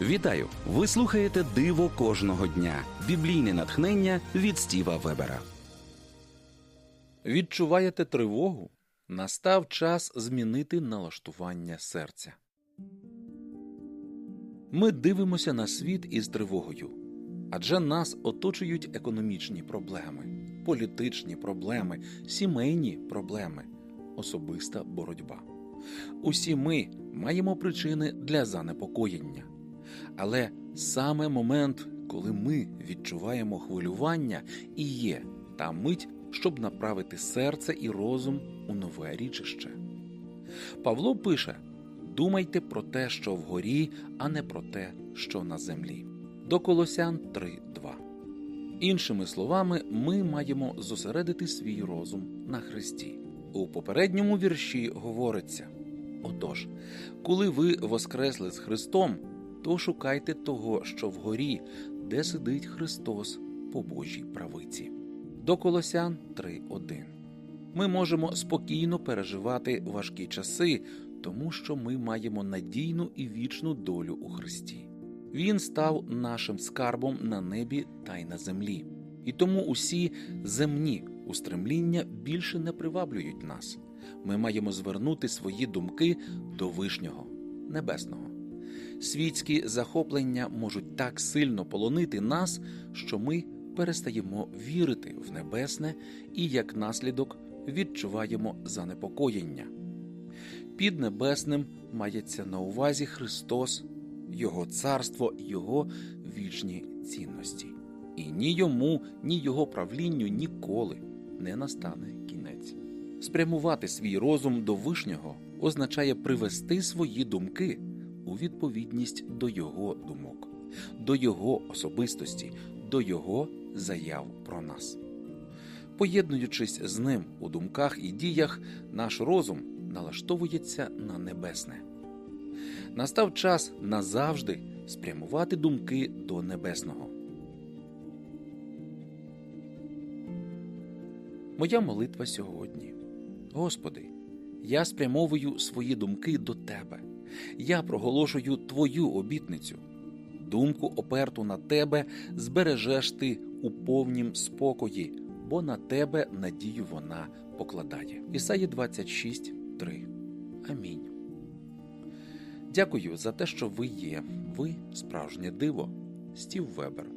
Вітаю! Ви слухаєте Диво кожного дня. Біблійне натхнення від Стіва Вебера. Відчуваєте тривогу? Настав час змінити налаштування серця. Ми дивимося на світ із тривогою, адже нас оточують економічні проблеми, політичні проблеми, сімейні проблеми, особиста боротьба. Усі ми маємо причини для занепокоєння. Але саме момент, коли ми відчуваємо хвилювання, і є та мить, щоб направити серце і розум у нове річище. Павло пише: думайте про те, що вгорі, а не про те, що на землі. До Колосян 3.2. Іншими словами, ми маємо зосередити свій розум на Христі. У попередньому вірші говориться: Отож, коли ви воскресли з Христом, то шукайте того, що вгорі, де сидить Христос по Божій правиці. До Колосян 3.1 Ми можемо спокійно переживати важкі часи, тому що ми маємо надійну і вічну долю у Христі. Він став нашим скарбом на небі та й на землі. І тому усі земні устремління більше не приваблюють нас. Ми маємо звернути свої думки до Вишнього, Небесного. Світські захоплення можуть так сильно полонити нас, що ми перестаємо вірити в небесне і, як наслідок, відчуваємо занепокоєння. Під небесним мається на увазі Христос, Його царство, Його вічні цінності. І ні йому, ні його правлінню ніколи не настане кінець. Спрямувати свій розум до Вишнього означає привести свої думки відповідність до його думок, до його особистості, до його заяв про нас. Поєднуючись з ним у думках і діях, наш розум налаштовується на небесне. Настав час назавжди спрямувати думки до небесного. Моя молитва сьогодні. Господи, я спрямовую свої думки до Тебе. Я проголошую Твою обітницю. Думку оперту на Тебе збережеш ти у повнім спокої, бо на Тебе надію вона покладає. Ісаї 26, 3. Амінь. Дякую за те, що ви є. Ви справжнє диво. Стів Вебер.